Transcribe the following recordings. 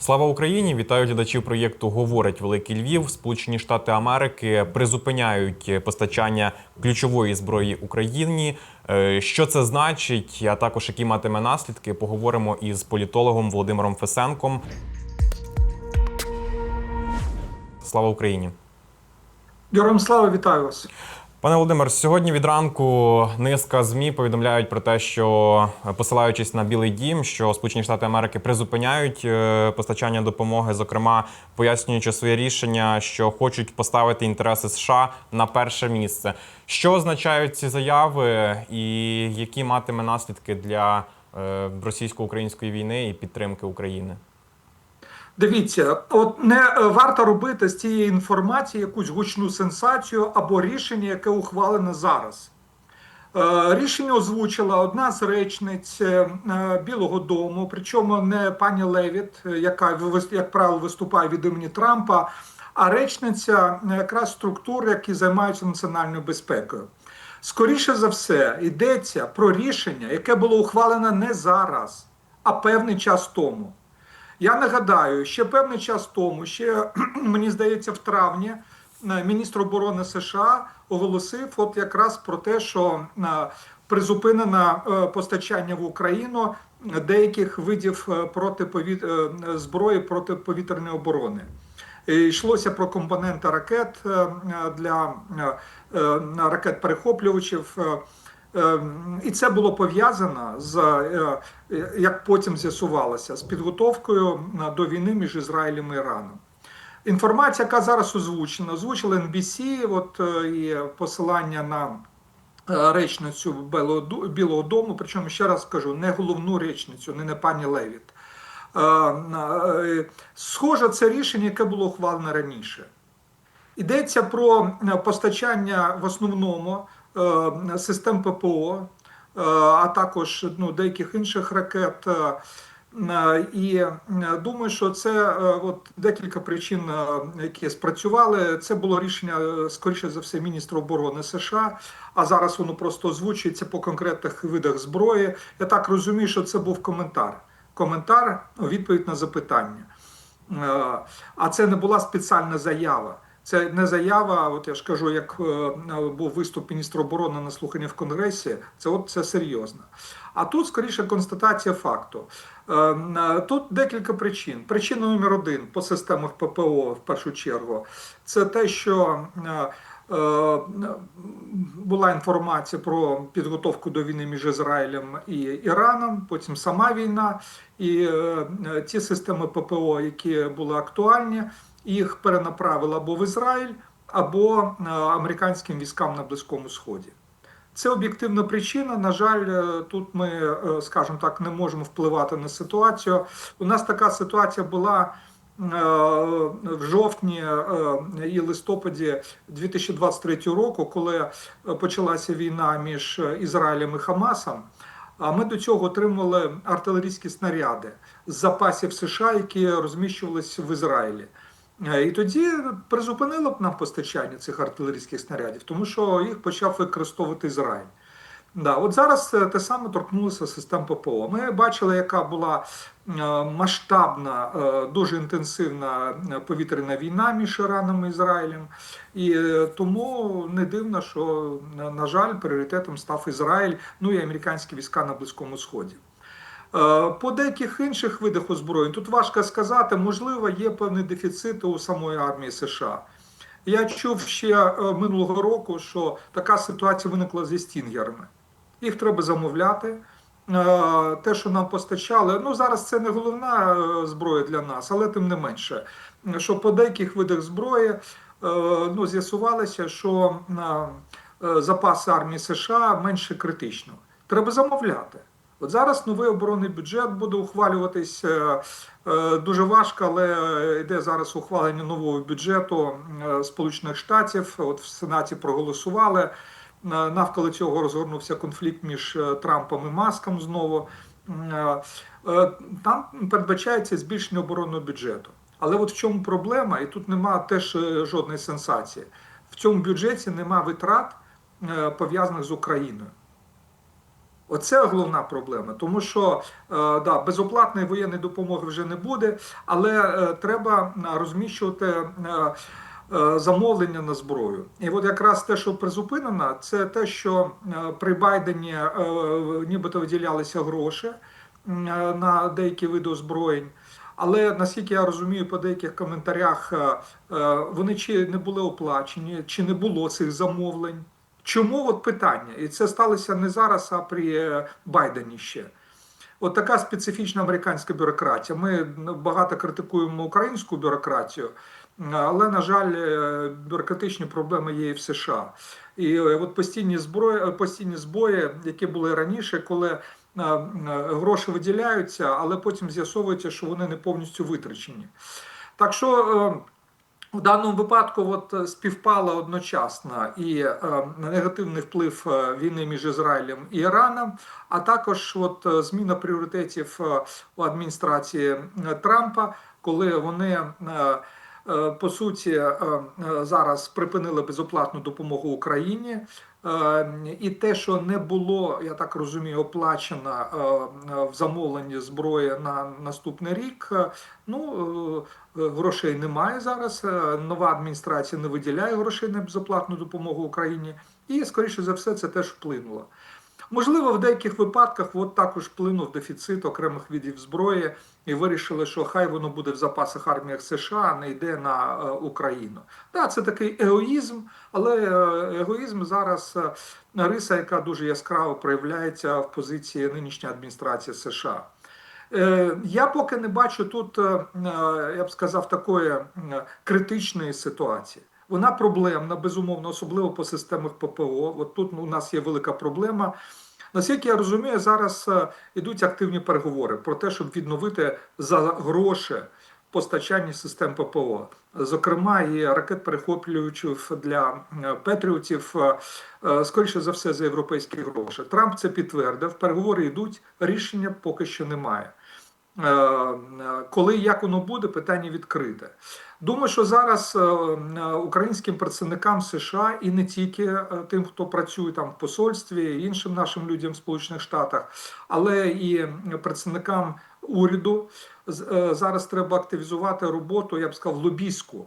Слава Україні! Вітаю глядачів проєкту Говорить Великий Львів. Сполучені Штати Америки призупиняють постачання ключової зброї Україні. Е, Що це значить, а також які матиме наслідки, поговоримо із політологом Володимиром Фесенком. Слава Україні! Героям слава, вітаю вас. Пане Володимир, сьогодні від ранку низка змі повідомляють про те, що посилаючись на Білий Дім, що Сполучені Штати Америки призупиняють е, постачання допомоги, зокрема пояснюючи своє рішення, що хочуть поставити інтереси США на перше місце. Що означають ці заяви, і які матиме наслідки для е, російсько-української війни і підтримки України? Дивіться, от не е, варто робити з цієї інформації якусь гучну сенсацію або рішення, яке ухвалене зараз. Е, Рішення озвучила одна з речниць е, Білого Дому, причому не пані Левіт, яка як правило виступає від імені Трампа, а речниця якраз структур, які займаються національною безпекою. Скоріше за все, йдеться про рішення, яке було ухвалене не зараз, а певний час тому. Я нагадаю, ще певний час тому, ще мені здається, в травні е, міністр оборони США оголосив от якраз про те, що е, призупинено е, постачання в Україну деяких видів протиповіт... зброї протиповітряної оборони. Йшлося про компоненти ракет для ракет-перехоплювачів. е, Е, І це було пов'язано з, е, е, як потім з'ясувалося, з підготовкою е, до війни між Ізраїлем і Іраном. Інформація, яка зараз озвучена, озвучила NBC, от і посилання на речницю Білого Дому, причому ще раз скажу, не головну речницю, не, не пані Левіт. Схоже, це рішення, яке було ухвалене раніше. Йдеться про постачання в основному систем ППО, е, а також ну, деяких інших ракет. е, е, І е, думаю, що це е, от декілька причин, е, які спрацювали. Це було рішення, е, скоріше за все, міністра оборони США. А зараз воно просто озвучується по конкретних видах зброї. Я так розумію, що це був коментар. Коментар у відповідь на запитання. Е, А це не була спеціальна заява. Це не заява, от я ж кажу, як е, був виступ міністра оборони на слухання в Конгресі. Це от це серйозно. А тут скоріше констатація факту. Е, Тут декілька причин. Причина номер один по системах ППО в першу чергу. Це те, що е, була інформація про підготовку до війни між Ізраїлем і Іраном, потім сама війна, і е, е, ті системи ППО, які були актуальні, їх перенаправили або в Ізраїль, або е, американським військам на Близькому Сході. Це об'єктивна причина. На жаль, е, тут ми, е, скажімо так, не можемо впливати на ситуацію. У нас така ситуація була е, в жовтні е, і листопаді 2023 року, коли е, почалася війна між Ізраїлем і Хамасом. Ми до цього отримували артилерійські снаряди з запасів США, які розміщувалися в Ізраїлі. Е, І тоді призупинило б нам постачання цих артилерійських снарядів, тому що їх почав використовувати Ізраїль. Да, от зараз е, те саме торкнулося систем ППО. Ми бачили, яка була е, масштабна, е, дуже інтенсивна повітряна війна між Іраном і Ізраїлем. І тому не дивно, що, на- жаль, пріоритетом став Ізраїль, ну і американські війська на Близькому Сході. По деяких інших видах озброєнь тут важко сказати, можливо, є певний дефіцит у самої армії США. Я чув ще минулого року, що така ситуація виникла зі стінгерами. Їх треба замовляти. Е, Те, що нам постачали, ну зараз це не головна е, зброя для нас, але тим не менше, що по деяких видах зброї е, ну, з'ясувалося, що запаси армії США менше критичного. Треба замовляти. От зараз новий оборонний бюджет буде ухвалюватись дуже важко, але йде зараз ухвалення нового бюджету Сполучених Штатів. От в Сенаті проголосували. Навколо цього розгорнувся конфлікт між е, Трампом і Маском знову. Е, е, Там передбачається збільшення оборонного бюджету. Але от в чому проблема, і тут нема теж жодної сенсації. В цьому бюджеті нема витрат пов'язаних з Україною. Оце головна проблема, тому що да, безоплатної воєнної допомоги вже не буде, але треба розміщувати замовлення на зброю. І от якраз те, що призупинено, це те, що е, при Байдені е, нібито виділялися гроші е, на деякі види озброєнь. Але наскільки я розумію, по деяких коментарях е, е, вони чи не були оплачені, чи не було цих замовлень. Чому от питання? І це сталося не зараз, а при е, Байдені ще. От така специфічна американська бюрократія. Ми багато критикуємо українську бюрократію, але, на жаль, е, бюрократичні проблеми є і в США. І е, от постійні зброї, е, постійні збої, які були раніше, коли гроші виділяються, але потім з'ясовується, що вони не повністю витрачені. Так що. в даному випадку от співпало одночасно і негативний вплив війни між Ізраїлем і Іраном, а також от зміна пріоритетів у адміністрації Трампа, коли вони по суті е, е, зараз припинили безоплатну допомогу Україні. Е, І те, що не було, я так розумію, оплачено е, е, в замовленні зброї на наступний рік. е, Ну е, е, грошей немає зараз. е, Нова адміністрація не виділяє грошей на безоплатну допомогу Україні, і скоріше за все це теж вплинуло. Можливо, в деяких випадках от також вплинув дефіцит окремих видів зброї, і вирішили, що хай воно буде в запасах арміях США, а не йде на е, Україну. Так, це такий егоїзм, але е, егоїзм зараз е, риса, яка дуже яскраво проявляється в позиції нинішньої адміністрації США. Я поки не бачу тут, я б сказав, такої критичної ситуації. Вона проблемна, безумовно, особливо по системах ППО. От тут у нас є велика проблема. Наскільки я розумію, зараз е, ідуть активні переговори про те, щоб відновити за гроші постачання систем ППО, зокрема і ракет перехоплюючих для е, патріотів, е, е, скоріше за все, за європейські гроші. Трамп це підтвердив. Переговори йдуть, рішення поки що немає. Е, е, Коли як воно буде, питання відкрите. Думаю, що зараз е, українським представникам США і не тільки тим, хто працює там в посольстві, іншим нашим людям в Сполучених Штатах, але і представникам уряду зараз треба активізувати роботу, я б сказав, лобійську.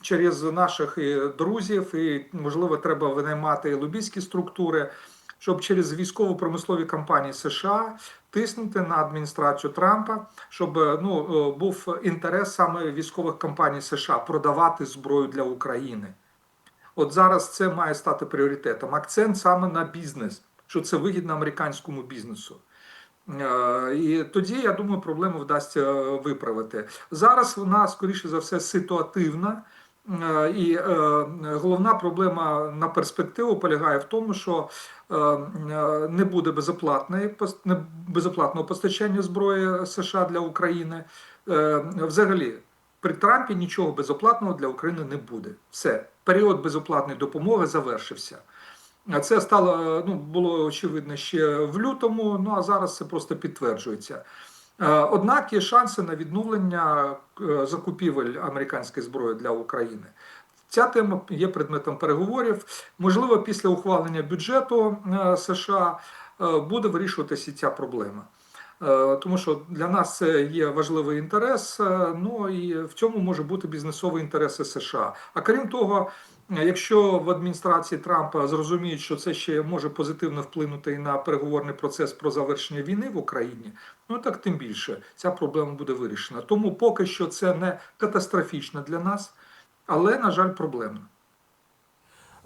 Через наших друзів, і можливо, треба винаймати лобійські структури, щоб через військово-промислові компанії США тиснути на адміністрацію Трампа, щоб е, ну е, був інтерес саме військових компаній США продавати зброю для України. От зараз це має стати пріоритетом. Акцент саме на бізнес, що це вигідно американському бізнесу. Е, І тоді, я думаю, проблему вдасться виправити. Зараз вона, скоріше за все, ситуативна. Е, І е, головна проблема на перспективу полягає в тому, що е, не буде безоплатної безоплатного постачання зброї США для України. Взагалі, при Трампі нічого безоплатного для України не буде. Все, період безоплатної допомоги завершився. Це стало ну було очевидно ще в лютому. Ну а зараз це просто підтверджується. Е, Однак є шанси на відновлення е, закупівель американської зброї для України. Ця тема є предметом переговорів. Можливо, після ухвалення бюджету е, США буде вирішуватися ця проблема. Тому що для нас це є важливий інтерес. Ну і в цьому може бути бізнесовий інтерес США. А крім того, якщо в адміністрації Трампа зрозуміють, що це ще може позитивно вплинути і на переговорний процес про завершення війни в Україні, ну так тим більше ця проблема буде вирішена. Тому поки що це не катастрофічно для нас, але на жаль, проблемно.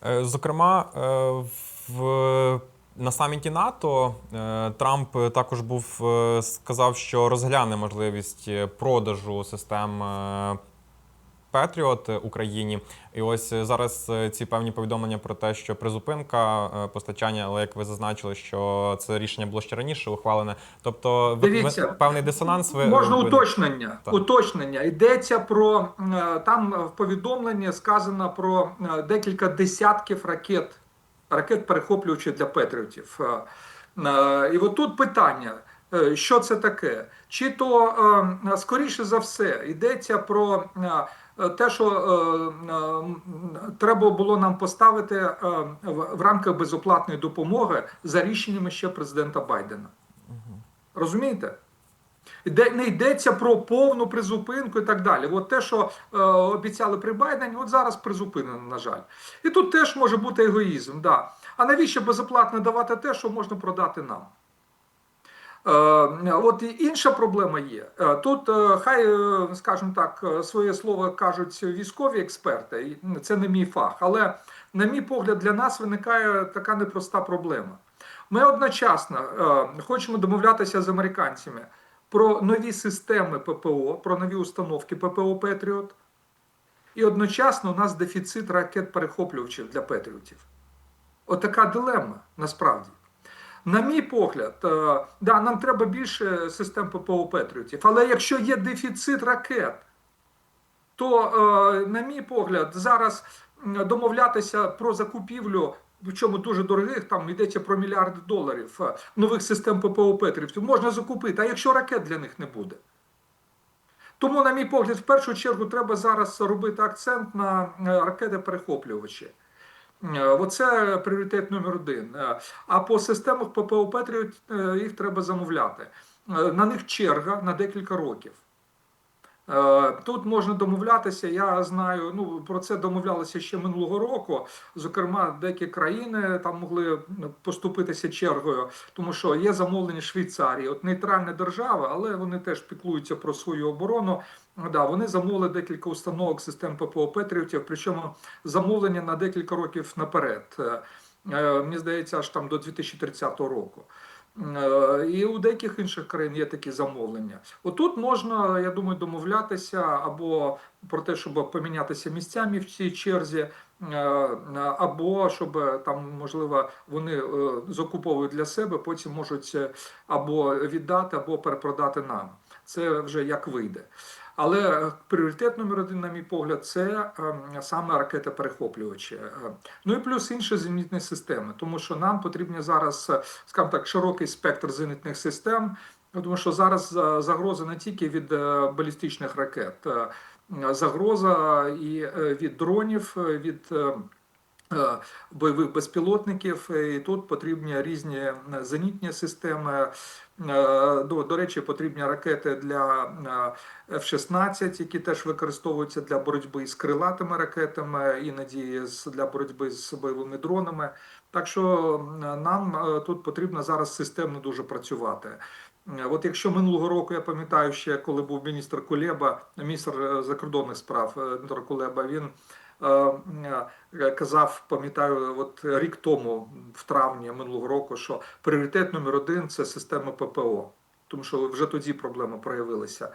Е, Зокрема, е, в на саміті НАТО е, Трамп також був сказав, що розгляне можливість продажу систем Петріот Україні. І ось е, зараз е, ці певні повідомлення про те, що призупинка е, постачання, але як ви зазначили, що це рішення було ще раніше ухвалене. Тобто, ви- ви- Дивіться, певний дисонанс ви Можна ви- уточнення. Так. Уточнення. Йдеться про там в повідомленні сказано про декілька десятків ракет, ракет перехоплюючих для патріотів. Е, І от тут питання: Що це таке? Чи то, е, скоріше за все, йдеться про е, те, що е, е, треба було нам поставити е, в рамках безоплатної допомоги за рішеннями ще президента Байдена. Розумієте? Йде, не йдеться про повну призупинку і так далі. От те, що е, обіцяли при Байдені, от зараз призупинено, на жаль. І тут теж може бути егоїзм. Да. А навіщо безоплатно давати те, що можна продати нам? Е, От інша проблема є. Е, Тут е, хай, скажімо так, своє слово кажуть військові експерти, це не мій фах, але, на мій погляд, для нас виникає така непроста проблема. Ми одночасно хочемо домовлятися з американцями про нові системи ППО, про нові установки ППО Петріот, і одночасно у нас дефіцит ракет перехоплювачів для Петріотів. Отака дилема насправді. На мій погляд, е, да, нам треба більше систем ППО Петріотів, але якщо є дефіцит ракет, то, е, на мій погляд, зараз домовлятися про закупівлю, причому дуже дорогих, там йдеться про мільярди доларів е, нових систем ППО Петріотів, можна закупити, а якщо ракет для них не буде. Тому, на мій погляд, в першу чергу треба зараз робити акцент на ракети-перехоплювачі. Е, Оце пріоритет номер один. Е, А по системах ППО Петріот е, їх треба замовляти. На них черга на декілька років. Е, Тут можна домовлятися. Я знаю, ну про це домовлялися ще минулого року. Зокрема, деякі країни там могли поступитися чергою, тому що є замовлення Швейцарії, от нейтральна держава, але вони теж піклуються про свою оборону. Да, вони замовили декілька установок систем ППО Петріотів, причому замовлення на декілька років наперед. Е, Мені здається, аж там до 2030 року. Е, І у деяких інших країн є такі замовлення. Отут можна, я думаю, домовлятися або про те, щоб помінятися місцями в цій черзі, е, або щоб там, можливо, вони е, закуповують для себе, потім можуть е, або віддати, або перепродати нам. Це вже як вийде. Але пріоритет номер один, на мій погляд, це е, саме ракети-перехоплювачі. Е, Ну і плюс інші зенітні системи, тому що нам потрібні зараз, е, скажімо так, широкий спектр зенітних систем, тому що зараз е, загроза не тільки від е, балістичних ракет, е, загроза і е, від дронів, е, від е, е, бойових безпілотників, і тут потрібні різні е, зенітні системи. Е, До, до речі, потрібні ракети для е, F-16, які теж використовуються для боротьби з крилатими ракетами, іноді для боротьби з бойовими дронами. Так що нам е, тут потрібно зараз системно дуже працювати. Е, От якщо минулого року я пам'ятаю, ще коли був міністр Кулеба, міністр е, закордонних справ е, Дмитро Кулеба, він е, казав, пам'ятаю, от рік тому, в травні минулого року, що пріоритет номер один це система ППО. Тому що вже тоді проблема проявилася,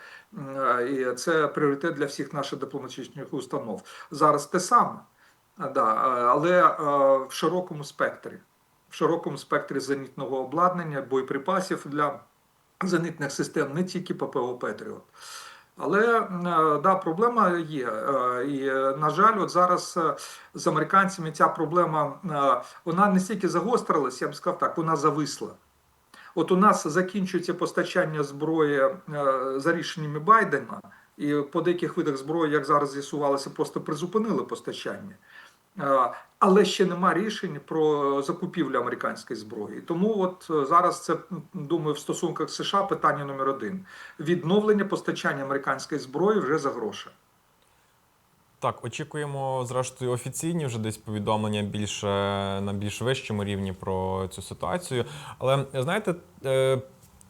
і це пріоритет для всіх наших дипломатичних установ. Зараз те саме, да, але в широкому спектрі, в широкому спектрі зенітного обладнання, боєприпасів для зенітних систем, не тільки ППО Петріот. Але е, да, проблема є. Е, І, е, на жаль, от зараз з американцями ця проблема вона не стільки загострилась, я б сказав так, вона зависла. От у нас закінчується постачання зброї за рішеннями Байдена, і по деяких видах зброї, як зараз з'ясувалося, просто призупинили постачання. Але ще нема рішень про закупівлю американської зброї. Тому от е, зараз це думаю в стосунках США питання номер один: відновлення постачання американської зброї вже за гроші. Так, очікуємо, зрештою, офіційні вже десь повідомлення більше на більш вищому рівні про цю ситуацію. Але знаєте, е,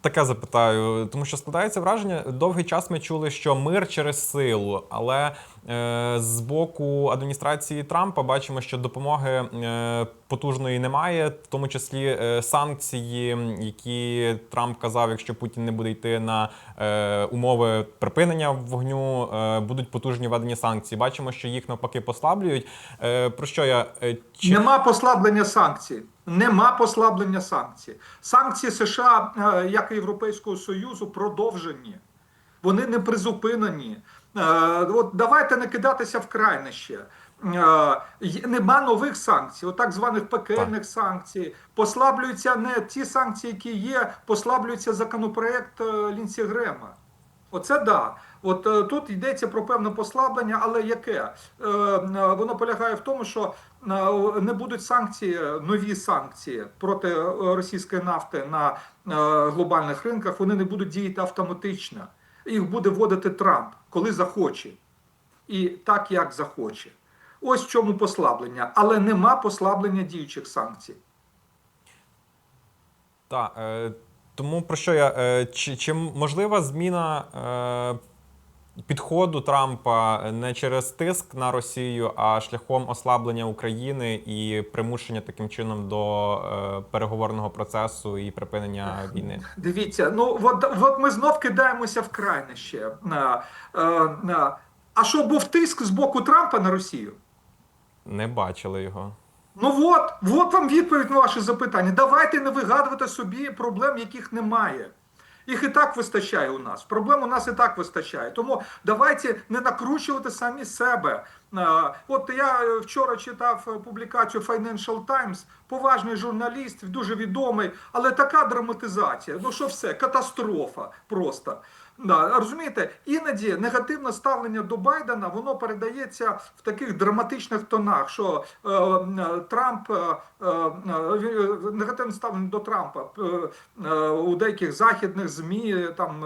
таке запитаю, тому що складається враження, довгий час ми чули, що мир через силу, але з боку адміністрації Трампа бачимо, що допомоги е, потужної немає, в тому числі е, санкції, які Трамп казав, якщо Путін не буде йти на е, умови припинення вогню, е, будуть потужні введені санкції. Бачимо, що їх навпаки послаблюють. Е, про що я е, чи Нема послаблення санкцій. Нема послаблення санкцій. Санкції США, е, як і Європейського Союзу, продовжені. Вони не призупинені. Е, От давайте не кидатися в крайнище. нема нових санкцій, от так званих пекельних санкцій. Послаблюються не ті санкції, які є, послаблюється законопроект е, Лінсі Грема. Оце да. От е, тут йдеться про певне послаблення, але яке? Воно полягає в тому, що не будуть санкції, нові санкції проти російської нафти на глобальних ринках, вони не будуть діяти автоматично. Їх буде вводити Трамп, коли захоче. І так, як захоче. Ось в чому послаблення, але нема послаблення діючих санкцій. Так, е, тому про що я е, чи, чи можлива зміна е, підходу Трампа не через тиск на Росію, а шляхом ослаблення України і примушення таким чином до е, переговорного процесу і припинення війни? Дивіться, ну от, от ми знов кидаємося в крайнище. Е, е, е, А що був тиск з боку Трампа на Росію? Не бачили його. Ну от, от вам відповідь на ваше запитання. Давайте не вигадувати собі проблем, яких немає. Їх і так вистачає у нас. Проблем у нас і так вистачає. Тому давайте не накручувати самі себе. Е, От я е, вчора читав е, публікацію Financial Times, поважний журналіст, дуже відомий, але така драматизація. Ну що все, катастрофа просто. Да, розумієте, іноді негативне ставлення до Байдена воно передається в таких драматичних тонах, що е, е, Трамп е, е, е, негативне ставлення до Трампа е, у деяких західних змі, там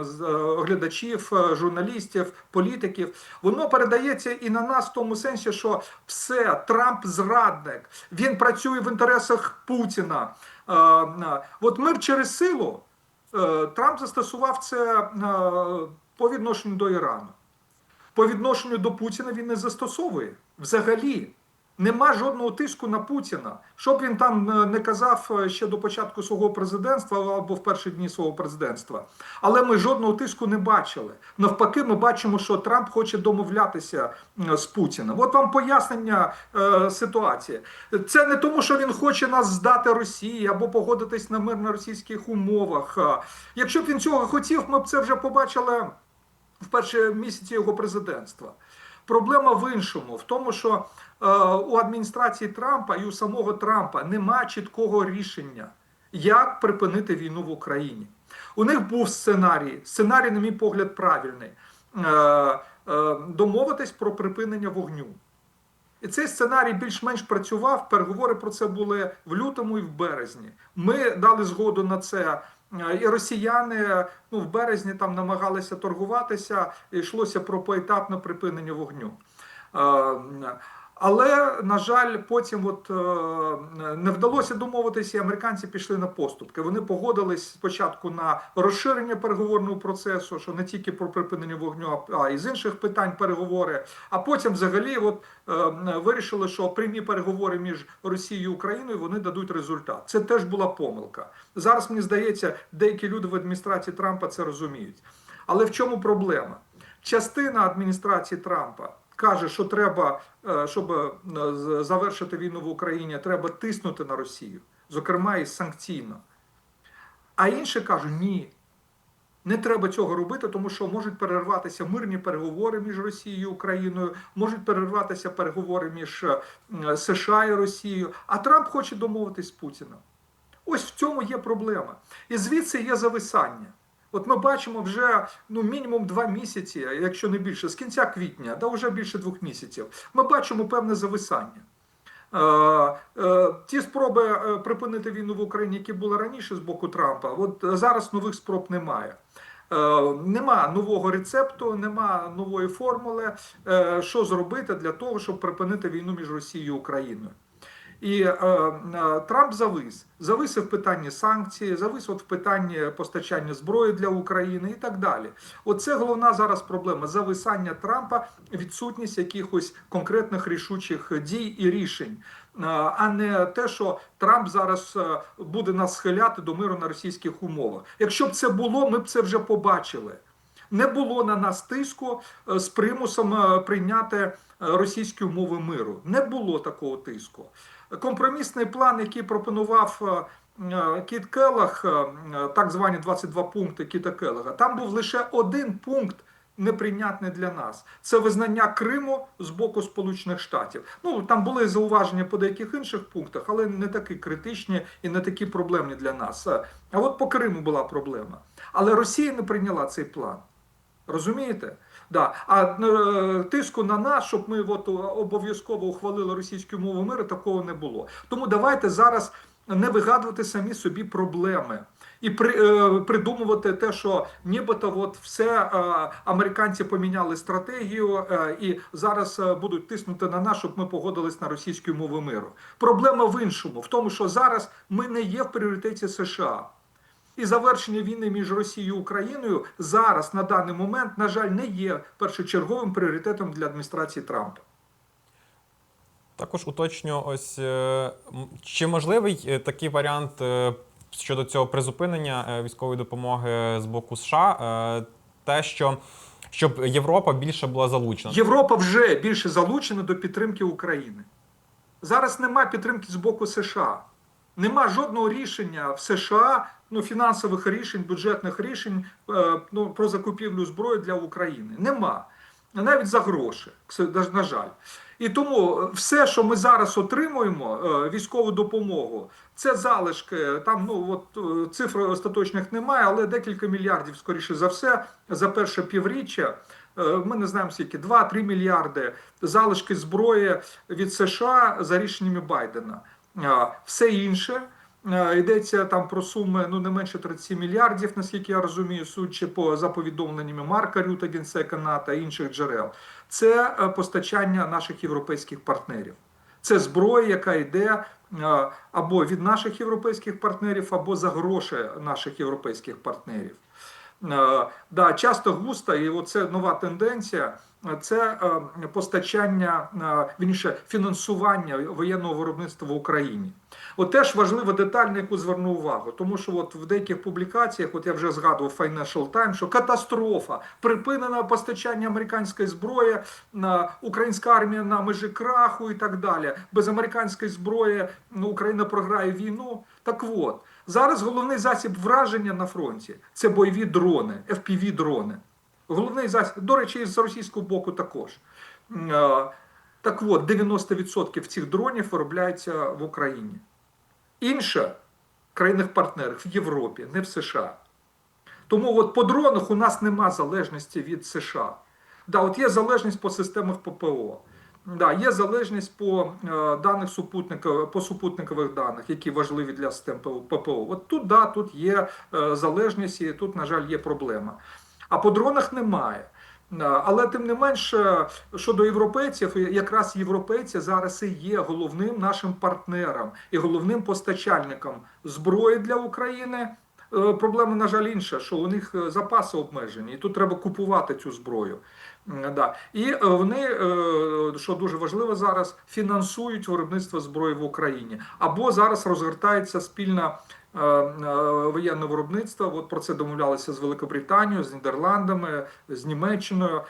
глядачів, журналістів, політиків, воно передається і на нас в тому сенсі, що все Трамп зрадник, він працює в інтересах Путіна. Е, От ми через силу. Е, Трамп застосував це е, по відношенню до Ірану. По відношенню до Путіна він не застосовує взагалі. Нема жодного тиску на Путіна. Що б він там е, не казав е, ще до початку свого президентства або в перші дні свого президентства. Але ми жодного тиску не бачили. Навпаки, ми бачимо, що Трамп хоче домовлятися з Путіним. От вам пояснення е, ситуації. Це не тому, що він хоче нас здати Росії або погодитись на мир на російських умовах. Якщо б він цього хотів, ми б це вже побачили в перші місяці його президентства. Проблема в іншому, в тому, що у адміністрації Трампа і у самого Трампа нема чіткого рішення, як припинити війну в Україні. У них був сценарій. Сценарій, на мій погляд, правильний. Е, е, домовитись про припинення вогню. І цей сценарій більш-менш працював. Переговори про це були в лютому і в березні. Ми дали згоду на це. Е, І росіяни ну, в березні там намагалися торгуватися, і йшлося про поетапне припинення вогню. Але, на жаль, потім от, е, не вдалося домовитися, і американці пішли на поступки. Вони погодились спочатку на розширення переговорного процесу, що не тільки про припинення вогню, а й з інших питань переговори. А потім, взагалі, от, е, вирішили, що прямі переговори між Росією і Україною вони дадуть результат. Це теж була помилка. Зараз мені здається, деякі люди в адміністрації Трампа це розуміють. Але в чому проблема? Частина адміністрації Трампа каже, що треба, е, щоб е, завершити війну в Україні, треба тиснути на Росію, зокрема і санкційно. А інші кажуть, ні. Не треба цього робити, тому що можуть перерватися мирні переговори між Росією і Україною, можуть перерватися переговори між е, США і Росією. А Трамп хоче домовитись з Путіним. Ось в цьому є проблема. І звідси є зависання. От ми бачимо вже ну мінімум два місяці, якщо не більше, з кінця квітня, да вже більше двох місяців. Ми бачимо певне зависання. Е, е, Ті спроби е, припинити війну в Україні, які були раніше з боку Трампа, от зараз нових спроб немає. Нема нового рецепту, нема нової формули, що зробити для того, щоб припинити війну між Росією і Україною. І е, е, Трамп завис. Завис і в питанні санкцій, завис от в питанні постачання зброї для України і так далі. Оце головна зараз проблема зависання Трампа, відсутність якихось конкретних рішучих дій і рішень, е, а не те, що Трамп зараз е, буде нас схиляти до миру на російських умовах. Якщо б це було, ми б це вже побачили. Не було на нас тиску е, з примусом прийняти російські умови миру. Не було такого тиску. Компромісний план, який пропонував е, е, Кіт Келлах, е, так звані 22 пункти Кіта Келлага, там був лише один пункт неприйнятне для нас. Це визнання Криму з боку Сполучених Штатів. Ну там були зауваження по деяких інших пунктах, але не такі критичні і не такі проблемні для нас. А от по Криму була проблема. Але Росія не прийняла цей план. Розумієте? Да. А е, тиску на нас, щоб ми от, обов'язково ухвалили російську мову миру, такого не було. Тому давайте зараз не вигадувати самі собі проблеми і при, е, придумувати те, що нібито от все е, американці поміняли стратегію е, і зараз е, будуть тиснути на нас, щоб ми погодились на російську мову миру. Проблема в іншому, в тому, що зараз ми не є в пріоритеті США. І завершення війни між Росією і Україною зараз на даний момент, на жаль, не є першочерговим пріоритетом для адміністрації Трампа. Також уточню, ось е, чи можливий е, такий варіант е, щодо цього призупинення військової допомоги з боку США, те, що щоб Європа більше була залучена. Європа вже більше залучена до підтримки України. Зараз нема підтримки з боку США. Нема жодного рішення в США, ну фінансових рішень, бюджетних рішень е, ну, про закупівлю зброї для України. Нема. Навіть за гроші, на жаль. І тому все, що ми зараз отримуємо, е, військову допомогу, це залишки. Там ну от е, цифр остаточних немає, але декілька мільярдів, скоріше за все, за перше півріччя. Е, Ми не знаємо скільки 2-3 мільярди залишки зброї від США за рішеннями Байдена. Все інше е, йдеться там про суми ну не менше 37 мільярдів, наскільки я розумію, судячи по за повідомленнями Марка Рюта, генсека НАТО і інших джерел. Це е, постачання наших європейських партнерів. Це зброя, яка йде е, або від наших європейських партнерів, або за гроші наших європейських партнерів. Е, Да, часто густо, і оце нова тенденція. е, Це е, постачання, е, вірніше, фінансування воєнного виробництва в Україні. От теж важлива деталь, на яку зверну увагу, тому що от в деяких публікаціях, от я вже згадував Financial Times, що катастрофа, припинено постачання американської зброї, українська армія на межі краху і так далі. Без американської зброї ну, Україна програє війну. Так от. Зараз головний засіб враження на фронті це бойові дрони, fpv дрони. Головний засіб, до речі, і з російського боку також. Е, Так от, 90% цих дронів виробляється в Україні. Інше в країнах-партнерах в Європі, не в США. Тому от по дронах у нас нема залежності від США. Да, от є залежність по системах ППО. Да, є залежність по е, даних супутників, по супутникових даних, які важливі для систем ППО. От тут, да, тут є е, залежність, і тут, на жаль, є проблема. А по дронах немає. Але тим не менше, щодо європейців, якраз європейці зараз і є головним нашим партнером і головним постачальником зброї для України. Е, Проблема, на жаль, інша, що у них е, запаси обмежені, і тут треба купувати цю зброю. Да. І е, вони, що дуже важливо зараз, фінансують виробництво зброї в Україні. Або зараз розгортається спільна е, е, воєнне виробництво. От про це домовлялися з Великобританією, з Нідерландами, з Німеччиною.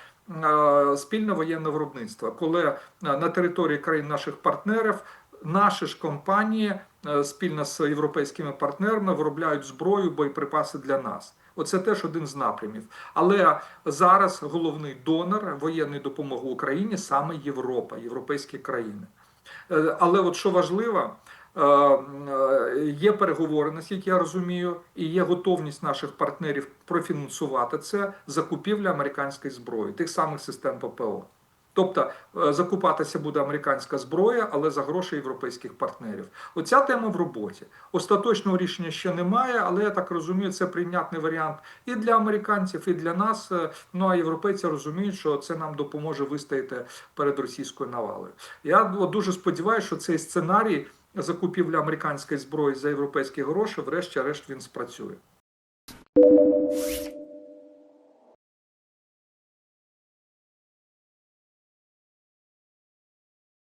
е, Спільне воєнне виробництво, коли на території країн наших партнерів наші ж компанії спільно з європейськими партнерами виробляють зброю, боєприпаси для нас. Оце теж один з напрямів. Але зараз головний донор воєнної допомоги Україні саме Європа, європейські країни. Але от що важливо, є переговори, наскільки я розумію, і є готовність наших партнерів профінансувати це закупівля американської зброї, тих самих систем ППО. Тобто е, закупатися буде американська зброя, але за гроші європейських партнерів. Оця тема в роботі. Остаточного рішення ще немає, але я так розумію, це прийнятний варіант і для американців, і для нас. Е, Ну а європейці розуміють, що це нам допоможе вистояти перед російською навалою. Я дуже сподіваюся, що цей сценарій закупівля американської зброї за європейські гроші, врешті-решт він спрацює.